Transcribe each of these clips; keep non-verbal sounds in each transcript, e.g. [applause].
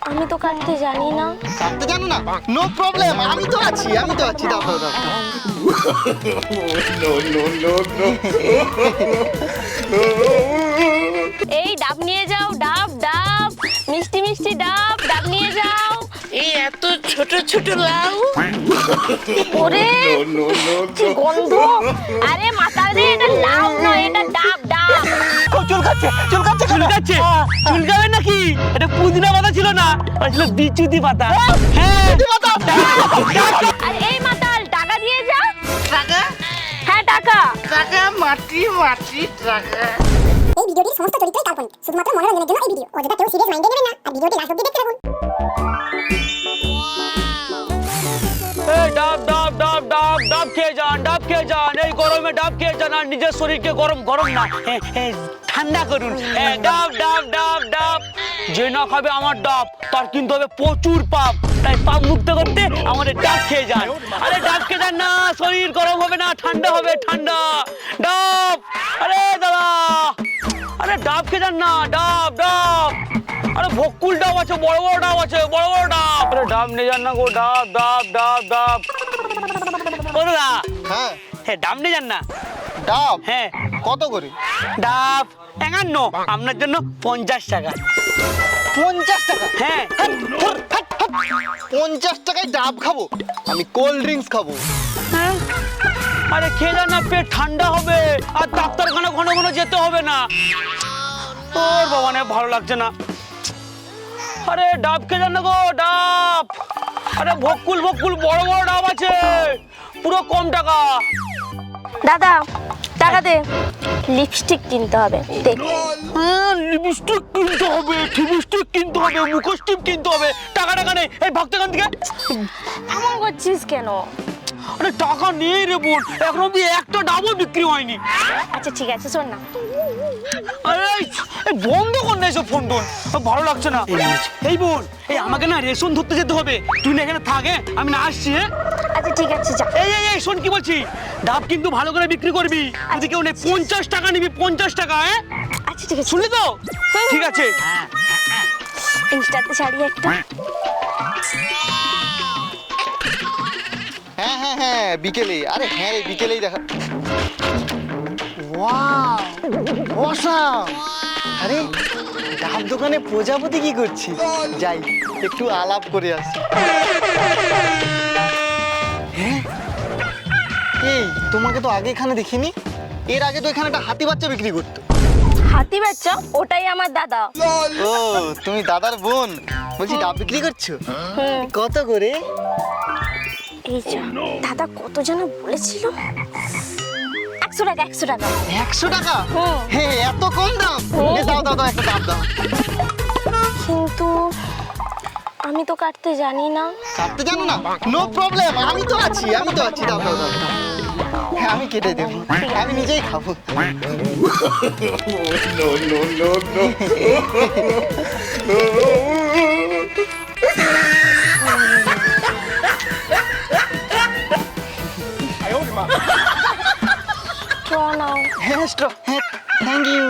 আমি তো কাটতে জানি না। কাটতে জানো না? নো প্রবলেম আমি তো আছি আমি তো আছি দাও দাও দাও। No no no no. এই ডাব নিয়ে যাও এত ছোট ছোট লাউ? ওরে [laughs] কি. গন্ধ। আরে মাথা রে এটা লাউ নয় এটা ডাব ডাব। চুলকাচ্ছে চুলকাচ্ছে চুলকাচ্ছে? চুলকাবে নাকি? এটা পুদিনা পাতা ছিল না ওটা ছিল বিচুতি পাতা। [laughs] হ্যাঁ। আর এই মাতাল টাকা দিয়ে যা। টাকা? হ্যাঁ টাকা। টাকা মাটি মাটি টাকা। এই ভিডিওটির সমস্ত চরিত্রই কাল্পনিক শুধুমাত্র মনোরঞ্জনের জন্য এই ভিডিও। অযথা কেউ সিরিয়াস মাইন্ডে নেবেন না আর ভিডিওটি লাস্ট অব্দি দেখতে থাকুন। গরমে ডাব খেয়ে যান আর নিজের শরীরকে গরম গরম না। ঠান্ডা করুন। ডাব ডাব ডাব ডাব। যে না খাবে আমার ডাব তার কিন্তু হবে প্রচুর পাপ। তাই পাপ মুক্ত করতে আমাদের ডাব খেয়ে যান। আরে ডাব খেয়ে যান না শরীর গরম হবে না ঠান্ডা হবে ঠান্ডা। ডাব! আরে দাদা! আরে ডাব খেয়ে যান না ডাব ডাব। আরে ভকুল ডাব আছে বড় বড় ডাব আছে বড় বড় ডাব। আরে ডাব নিয়ে যান না গো ডাব ডাব ডাব ডাব। হ্যাঁ হ্যাঁ। ডাব নিয়ে যান না। ডাব? হ্যাঁ। কত করে? ডাব একান্ন। আপনার জন্য পঞ্চাশ টাকা। পঞ্চাশ টাকা? হ্যাঁ। পঞ্চাশ টাকায় ডাব খাব? আমি কোল্ড ড্রিঙ্কস খাব। হ্যাঁ? আরে যান না পেট ঠান্ডা হবে। আর ডাক্তারখানা ঘন ঘন যেতে হবে না। ওর বাবা না ভালো লাগছে না। আরে ডাব যান না গো ডাব। আরে ভকুল ভকুল বড় বড় ডাব আছে। পুরো কম টাকা। দাদা টাকা দে। লিপস্টিক কিনতে হবে। দে। হ্যাঁ লিপস্টিক কিনতে হবে লিপস্টিক কিনতে হবে মুখোশ টিপ কিনতে হবে। টাকা টাকা নেই এই ভক্ত থেকে। এমন করছিস কেন? আরে টাকা নেই রে বোন। এখন অব্দি একটা ডাবও বিক্রি হয়নি। আচ্ছা ঠিক আছে শোন না। আরে এই- বন্ধ কর না এসব ফোন টোন। ভালো লাগছে না। এই বোন এই আমাকে না রেশন ধরতে যেতে হবে। তুই না এখানে থাকে আমি না আসছি হ্যাঁ? আচ্ছা ঠিক আছে যা। এই এই এই শোন কি বলছি? ডাব কিন্তু ভালো করে বিক্রি করবি। যদি কেউ নেই পঞ্চাশ টাকা নিবি পঞ্চাশ টাকা হ্যাঁ? আচ্ছা ঠিক আছে। শুনলি তো? ঠিক আছে। ইনস্টাতে শাড়ি একটা। হ্যাঁ হ্যাঁ হ্যাঁ বিকেলে। আরে হ্যাঁ রে বিকেলেই দেখা ওয়াও অসাম আরে ডাব দোকানে প্রজাপতি কি করছি যাই একটু আলাপ করে আসি। এই তোমাকে তো আগে এখানে দেখিনি। এর আগে তো এখানে একটা হাতি বাচ্চা বিক্রি করতো। হাতি বাচ্চা? ওটাই আমার দাদা। ও তুমি দাদার বোন। বলছি ডাব বিক্রি করছ? কত করে? এই যা দাদা কত যেন বলেছিল। একশো টাকা একশো টাকা। একশো টাকা? হুম। হ্যাঁ এত কম দাম? এ, দাও দাও দাও একটা ডাব দাও। কিন্তু আমি তো কাটতে জানি না। কাটতে জানো না? নো প্রবলেম আমি তো আছি আমি তো আছি। দাও দাও দাও দাও। হ্যাঁ আমি কেটে দেবো আমি নিজেই খাব হ্যাঁ হ্যাঁ থ্যাংক ইউ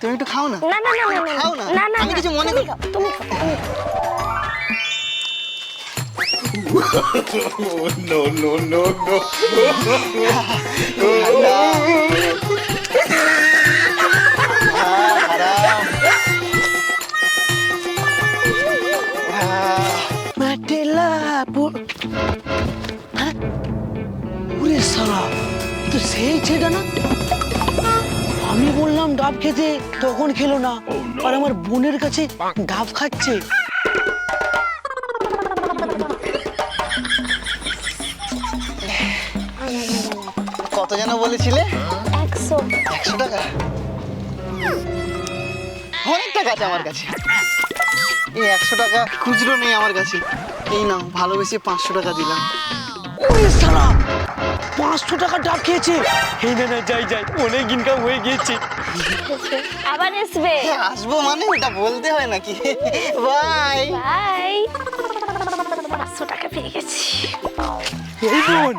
তুমি একটু খাও না না না না খাও না। আমি কিছু মনে করি- তুমি তুমি খাও। No, no, no, no. সালা তো সেই ছেলেটা না? আমি বললাম ডাব খেতে তখন খেলো না। আর আমার বোনের কাছে ডাব খাচ্ছে। যেন বলেছিলে? একশো। একশো টাকা? অনেক টাকা আছে আমার কাছে। এই একশো টাকা খুচরো নেই আমার কাছে। এই নাও ভালোবেসে পাঁচশো টাকা দিলাম। পাঁচশো টাকা ডাব খেয়েছে। এই না না যাই যাই অনেক ইনকাম হয়ে গিয়েছে। আবার আসবে। আসব মানে ওটা বলতে হয় নাকি? বাই বাই পাঁচশো টাকা পেয়ে গেছি। এই বোন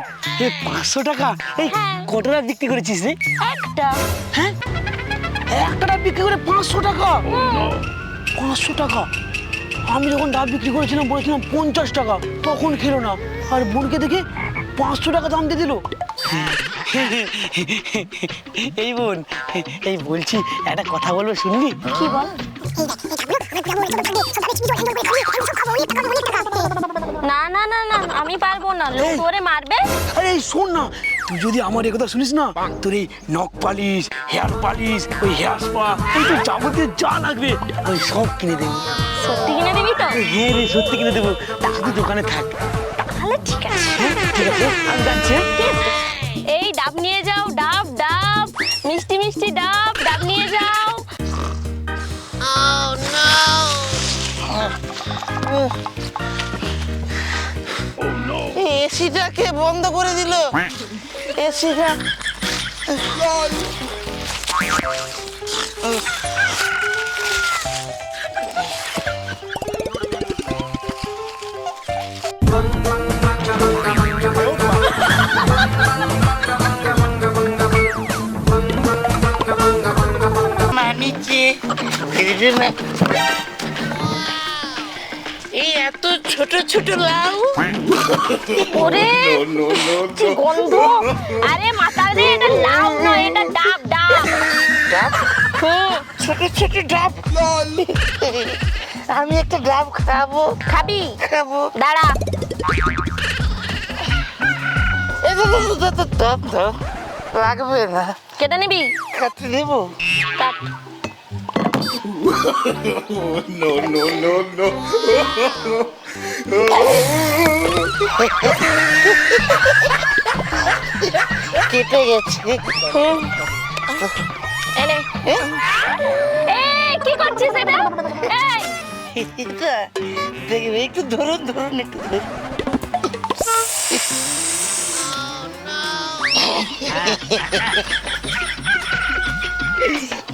এই পাঁচশো টাকা এই হ্যাঁ। কত বিক্রি করেছিস রে? একটা। হ্যাঁ? একটা ডাব বিক্রি করে পাঁচশো টাকা? পাঁচশো টাকা? আমি যখন ডাব বিক্রি করেছিলাম বলেছিলাম পঞ্চাশ টাকা তখন খেলো না। আর বোনকে দেখে পাঁচশো টাকা দাম দিয়ে দিল। এই বোন এই বলছি একটা কথা বলব শুনবি কি বল? আমি পারব না লোক ধরে মারবে? আরে এই শোন না তুই যদি আমার এই কথা শুনিস না তোর এই নখ পালিশ হেয়ার পালিশ ওই হেয়ার স্পা এই তো যাবতীয় যা লাগবে আমি সব কিনে দেবো। সত্যি কিনে দিবি তো? হ্যাঁ রে সত্যি কিনে দেবো। শুধু দোকানে থাক। তাহলে ঠিক আছে। হ্যাঁ ঠিক আছে আমি যাচ্ছি হ্যাঁ? এই ডাব নিয়ে যাও ডাব ডাব। মিষ্টি মিষ্টি ডাব ডাব নিয়ে যাও। এসিটাকে বন্ধ করে দিল। এসিটা। না। এই এত ছোট ছোট লাউ? ওরে [laughs] কি গন্ধ? আরে মাথা রে এটা লাউ নয় এটা ডাব ডাব। ডাব? ছোট ছোট ডাব। আমি একটা ডাব খাব। খাবি? খাব। দাঁড়া। লাগবে না। কেটে নিবি? খাতে দেবো কাট। No, no, no, no. কেটে গেছে। এনে। কি করছিস এটা? এই। একটু ধরুন ধরুন একটু ধরুন।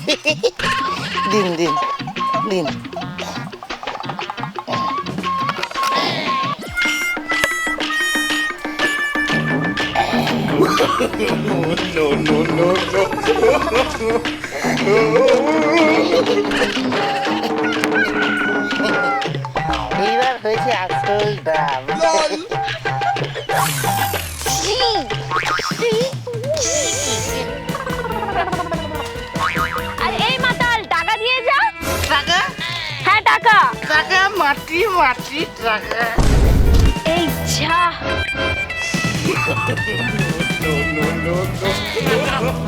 [laughs] দিন দিন দিন No, no, no, no. এইবার হয়েছে আসল ডাব মাটি মাটি টাকা। এই যা। [laughs]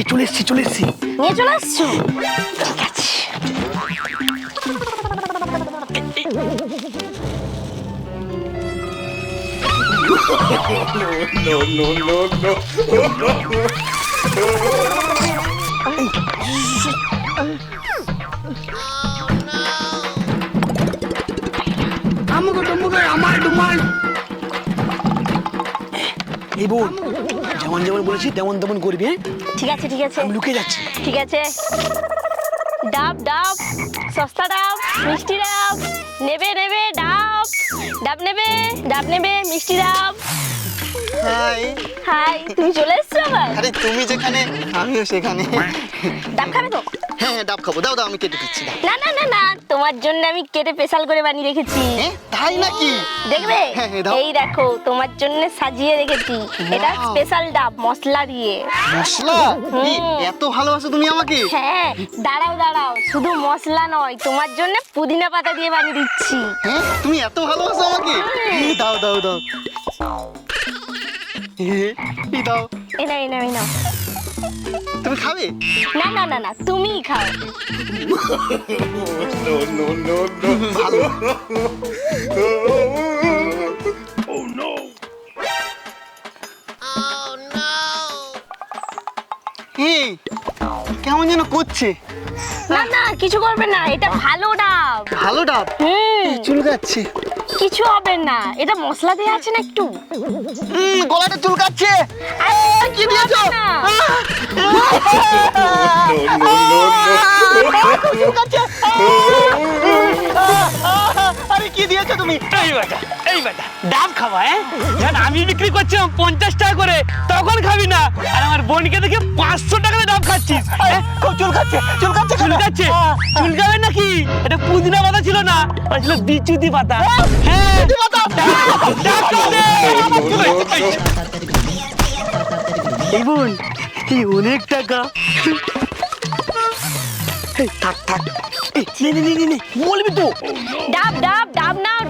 এই চলে এসছি চলে এসছি। নিয়ে চলে আসছো? ঠিক আছে। No, no, no, no. এই বোন যেমন যেমন বলেছি তেমন তেমন করবি হ্যাঁ? ঠিক আছে ঠিক আছে। আমি লুকিয়ে যাচ্ছি। ঠিক আছে। ডাব ডাব সস্তা ডাব মিষ্টি ডাব নেবে নেবে ডাব ডাব নেবে ডাব নেবে মিষ্টি ডাব। হাই। হাই তুমি চলে এসছো আবার? আরে তুমি যেখানে আমিও সেখানে। ডাব খাবে তো? হ্যাঁ হ্যাঁ ডাব খাব দাও দাও আমি কেটে দিচ্ছি দাও। না না না না তোমার জন্য আমি কেটে স্পেশাল করে বানিয়ে রেখেছি। হ্যাঁ তাই নাকি? দেখবে? হ্যাঁ, হ্যাঁ। এই দেখো তোমার জন্য সাজিয়ে রেখেছি। এটা. স্পেশাল ডাব মশলা দিয়ে। মশলা? এত ভালোবাসো তুমি আমাকে। হ্যাঁ দাঁড়াও দাঁড়াও শুধু মশলা নয় তোমার জন্য পুদিনা পাতা দিয়ে বানিয়ে দিচ্ছি। হ্যাঁ তুমি এত ভালোবাসো আমাকে। দাও দাও দাও। এই দাও। এই নাও এই নাও এই নাও। তুমি খাবে? না না না না তুমিই খাও। No, no, no, no. [laughs] ভালো Oh no. এই কেমন যেন করছে। না না কিছু করবে না এটা ভালো ডাব। ভালো ডাব? হুম। চুলকাচ্ছে। কিছু হবে না এটা মশলা দিয়ে আছে না একটু গলাটা চুলকাচ্ছে কি দিয়েছ চুলকাচ্ছে তুমি এই বেটা এই বেটা ডাব খাওয়া হ্যাঁ? আমি বিক্রি করছিলাম পঞ্চাশ টাকা করে তখন খাবি না। আর আমার বোনকে দেখে পাঁচশো টাকা দিয়ে ডাব খাচ্ছিস হ্যাঁ? খুব চুল খাচ্ছে চুল খাচ্ছে কেন? চুলকাচ্ছে। চুলকাবে নাকি? এটা পুদিনা পাতা ছিল না ওটা ছিল বিচুতি পাতা। হ্যাঁ? রে। এই বোন এই অনেক টাকা। থাক থাক। নে নে নে নে, নে বলবি তো। ডাব ডাব ডাব নাও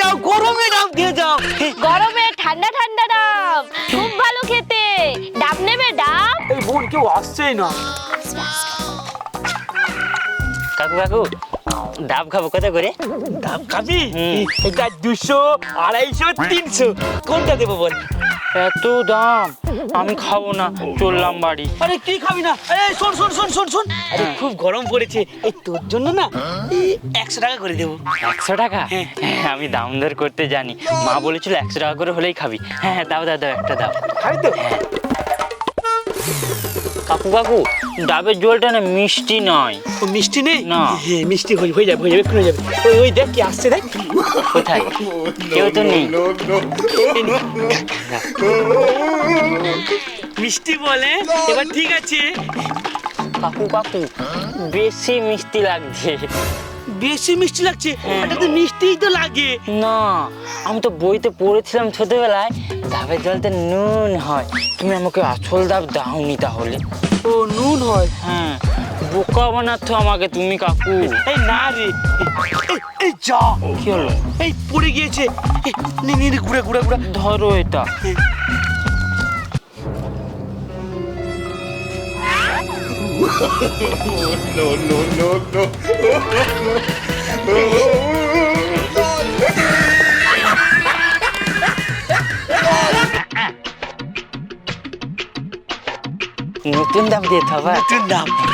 যাও গরমে ডাব দিয়ে যাও গরমে ঠান্ডা ঠান্ডা ডাব খুব ভালো খেতে। ডাব নেবে ডাব? এই বোন কেউ আসছেই না। কাকু কাকু ডাব খাব কত করে? ডাব খাবি? এটা দুশো আড়াইশো তিনশো। কোনটা দেবো বল এত দাম। আমি খাব না চললাম বাড়ি। আরে কি খাবি না? এই শোন শোন শোন শোন শোন। আরে খুব গরম পড়েছে। এই তোর জন্য না এই একশো টাকা করে দেবো। একশো টাকা? হ্যাঁ। হ্যাঁ আমি দাম দর করতে জানি। মা বলেছিল একশো টাকা করে হলেই খাবি। হ্যাঁ হ্যাঁ দাও দাও দাও একটা দাও। খাবি তো। কাকু কাকু ডাবের জলটা না মিষ্টি নয়। ও মিষ্টি নেই? না। হ্যাঁ মিষ্টি হয়ে হয়ে যাবে হয়ে যাবে হয়ে যাবে। ওই ওই দেখ কি আসছে দেখ। কোথায়? [laughs] কেউ তো নেই. মিষ্টি বলে? এবার ঠিক আছে। কাকু কাকু বেশি মিষ্টি লাগছে। বেশি মিষ্টি লাগছে? এটা তো মিষ্টিই তো লাগে। না আমি তো বইতে পড়েছিলাম ছোটবেলায় ডাবের জলতে নুন হয়। তুমি আমাকে আসল ডাব দাওনি তাহলে। ও নুন হয়? হ্যাঁ। বোকা বানাচ্ছ আমাকে তুমি কাকু। এই না রে। এই, যা। কি হলো? এই পড়ে গিয়েছে। নে নে ঘুরে ঘুরে ঘুরে। ধরো এটা। No, no, no, no. নতুন দাম দিয়ে থাবা। নতুন খাই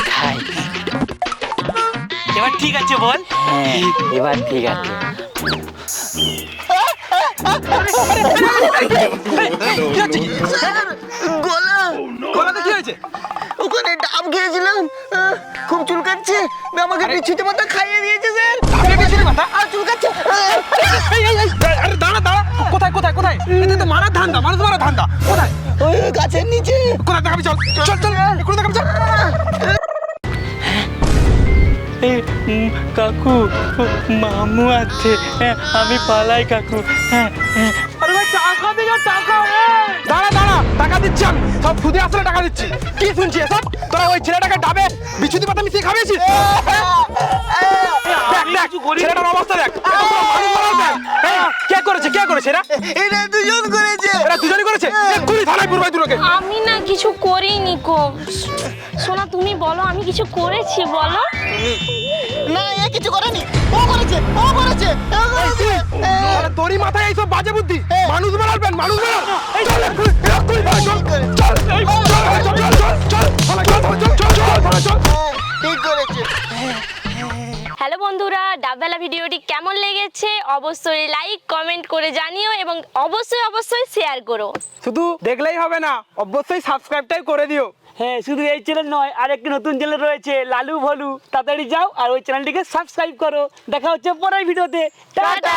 এবার ঠিক আছে বল। হ্যাঁ এবার ঠিক আছে। গলা গলাতে কি হয়েছে? ওখানে ডাব খেয়েছিলাম। খুব চুলকাচ্ছে। আমাকে মাথা খাইয়ে দিয়েছে স্যার মাথা আর চুলকাচ্ছে। আরে দাঁড়া দাঁড়া। কোথায় কোথায় কোথায়? এটা তো মারার ধান্দা মানুষ মারার ধান্দা। কোথায়? ওই গাছের নিচে। কোথায় দেখাবি চল চল চল। কোথায় দেখাবি চল। কাকু মামু আছে। হ্যাঁ, আমি পালাই কাকু। হ্যাঁ হ্যাঁ আরে ভাই টাকা দে টাকা দাঁড়া দাঁড়া টাকা দিচ্ছি আমি। সব সুদে আসলে টাকা দিচ্ছি। কি শুনছি এসব? তোরা ওই ছেলেটাকে ডাবে বিছুতি পাতা মিশিয়ে খাবেছিস দেখ দেখ ছেলেটার অবস্থা দেখ। ব্যাগ। কে করেছে কে করেছে এরা? দুজন করেছে। এরা দুজনই করেছে? এক্ষুনি থানায় পুরবাই দুটোকে আমি না কিছু করিনি কো। সোনা তুমি বলো আমি কিছু করেছি বলো। না এ কিছু করেনি। ও করেছে ও করেছে। তোরই মাথায় এইসব বাজে বুদ্ধি। মানুষ বানাবেন মানুষ হ্যালো বন্ধুরা ডাববেলা ভিডিওটি কেমন লেগেছে? অবশ্যই লাইক কমেন্ট করে জানিও এবং অবশ্যই অবশ্যই শেয়ার করো। শুধু দেখলেই হবে না অবশ্যই সাবস্ক্রাইবটাই করে দিও। হ্যাঁ শুধু এই চ্যানেল নয় আর একটি নতুন চ্যানেল রয়েছে, লালু ভলু। তাড়াতাড়ি যাও আর ওই চ্যানেলটিকে সাবস্ক্রাইব করো। দেখা হচ্ছে পরের ভিডিওতে। টাটা!